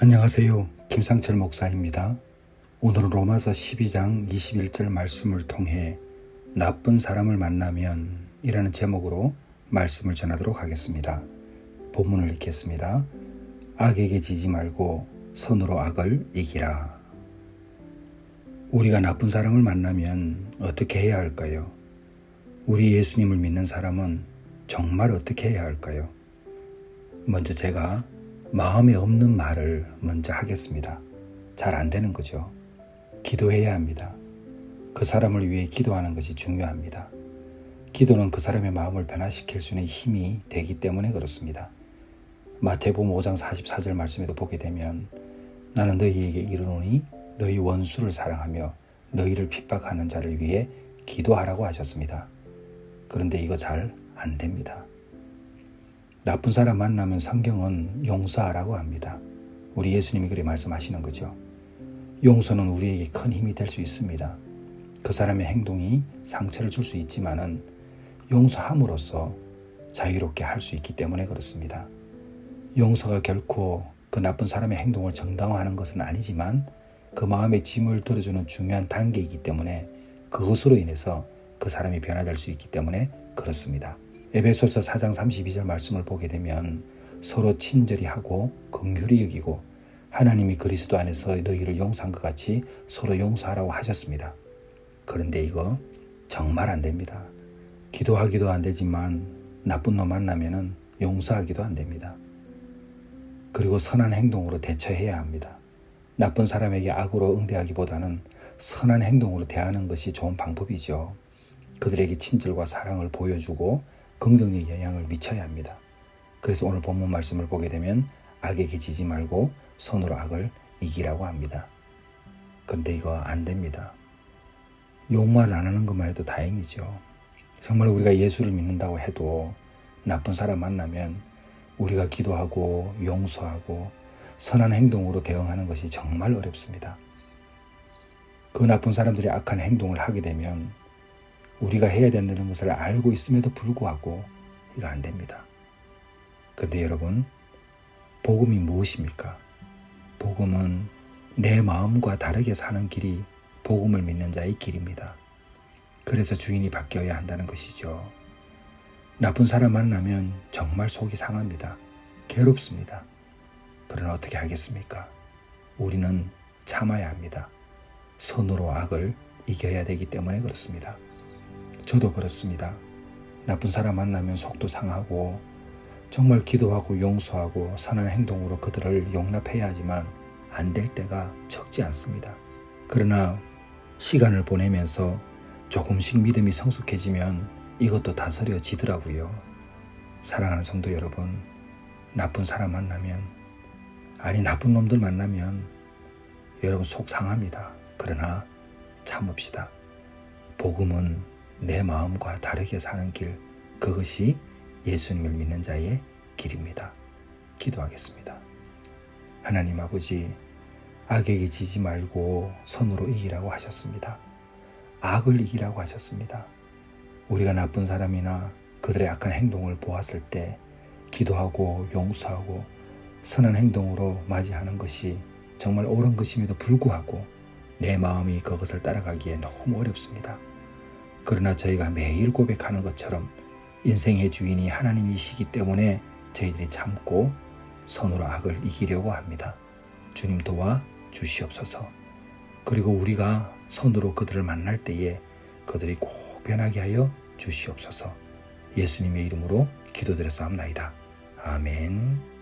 안녕하세요. 김상철 목사입니다. 오늘은 로마서 12장 21절 말씀을 통해 나쁜 사람을 만나면 이라는 제목으로 말씀을 전하도록 하겠습니다. 본문을 읽겠습니다. 악에게 지지 말고 선으로 악을 이기라. 우리가 나쁜 사람을 만나면 어떻게 해야 할까요? 우리 예수님을 믿는 사람은 정말 어떻게 해야 할까요? 먼저 제가 마음에 없는 말을 먼저 하겠습니다. 잘 안 되는 거죠. 기도해야 합니다. 그 사람을 위해 기도하는 것이 중요합니다. 기도는 그 사람의 마음을 변화시킬 수 있는 힘이 되기 때문에 그렇습니다. 마태복음 5장 44절 말씀에도 보게 되면 나는 너희에게 이르노니 너희 원수를 사랑하며 너희를 핍박하는 자를 위해 기도하라고 하셨습니다. 그런데 이거 잘 안 됩니다. 나쁜 사람 만나면 성경은 용서하라고 합니다. 우리 예수님이 그렇게 말씀하시는 거죠. 용서는 우리에게 큰 힘이 될 수 있습니다. 그 사람의 행동이 상처를 줄 수 있지만은 용서함으로써 자유롭게 할 수 있기 때문에 그렇습니다. 용서가 결코 그 나쁜 사람의 행동을 정당화하는 것은 아니지만 그 마음의 짐을 들어주는 중요한 단계이기 때문에 그것으로 인해서 그 사람이 변화될 수 있기 때문에 그렇습니다. 에베소서 4장 32절 말씀을 보게 되면 서로 친절히 하고 긍휼히 여기고 하나님이 그리스도 안에서 너희를 용서한 것 같이 서로 용서하라고 하셨습니다. 그런데 이거 정말 안 됩니다. 기도하기도 안 되지만 나쁜 놈 만나면은 용서하기도 안 됩니다. 그리고 선한 행동으로 대처해야 합니다. 나쁜 사람에게 악으로 응대하기보다는 선한 행동으로 대하는 것이 좋은 방법이죠. 그들에게 친절과 사랑을 보여주고 긍정적 영향을 미쳐야 합니다. 그래서 오늘 본문 말씀을 보게 되면 악에게 지지 말고 손으로 악을 이기라고 합니다. 근데 이거 안 됩니다. 욕말 안 하는 것만 해도 다행이죠. 정말 우리가 예수를 믿는다고 해도 나쁜 사람 만나면 우리가 기도하고 용서하고 선한 행동으로 대응하는 것이 정말 어렵습니다. 그 나쁜 사람들이 악한 행동을 하게 되면 우리가 해야 된다는 것을 알고 있음에도 불구하고 이거 안 됩니다. 근데 여러분, 복음이 무엇입니까? 복음은 내 마음과 다르게 사는 길이 복음을 믿는 자의 길입니다. 그래서 주인이 바뀌어야 한다는 것이죠. 나쁜 사람 만나면 정말 속이 상합니다. 괴롭습니다. 그러나 어떻게 하겠습니까? 우리는 참아야 합니다. 손으로 악을 이겨야 되기 때문에 그렇습니다. 저도 그렇습니다. 나쁜 사람 만나면 속도 상하고 정말 기도하고 용서하고 선한 행동으로 그들을 용납해야 하지만 안 될 때가 적지 않습니다. 그러나 시간을 보내면서 조금씩 믿음이 성숙해지면 이것도 다스려지더라고요. 사랑하는 성도 여러분, 나쁜 사람 만나면 아니 나쁜 놈들 만나면 여러분 속 상합니다. 그러나 참읍시다. 복음은 내 마음과 다르게 사는 길, 그것이 예수님을 믿는 자의 길입니다. 기도하겠습니다. 하나님 아버지, 악에게 지지 말고 선으로 이기라고 하셨습니다. 악을 이기라고 하셨습니다. 우리가 나쁜 사람이나 그들의 악한 행동을 보았을 때 기도하고 용서하고 선한 행동으로 맞이하는 것이 정말 옳은 것임에도 불구하고 내 마음이 그것을 따라가기에 너무 어렵습니다. 그러나 저희가 매일 고백하는 것처럼 인생의 주인이 하나님이시기 때문에 저희들이 참고 선으로 악을 이기려고 합니다. 주님 도와 주시옵소서. 그리고 우리가 선으로 그들을 만날 때에 그들이 꼭 변하게 하여 주시옵소서. 예수님의 이름으로 기도드렸사옵나이다. 아멘.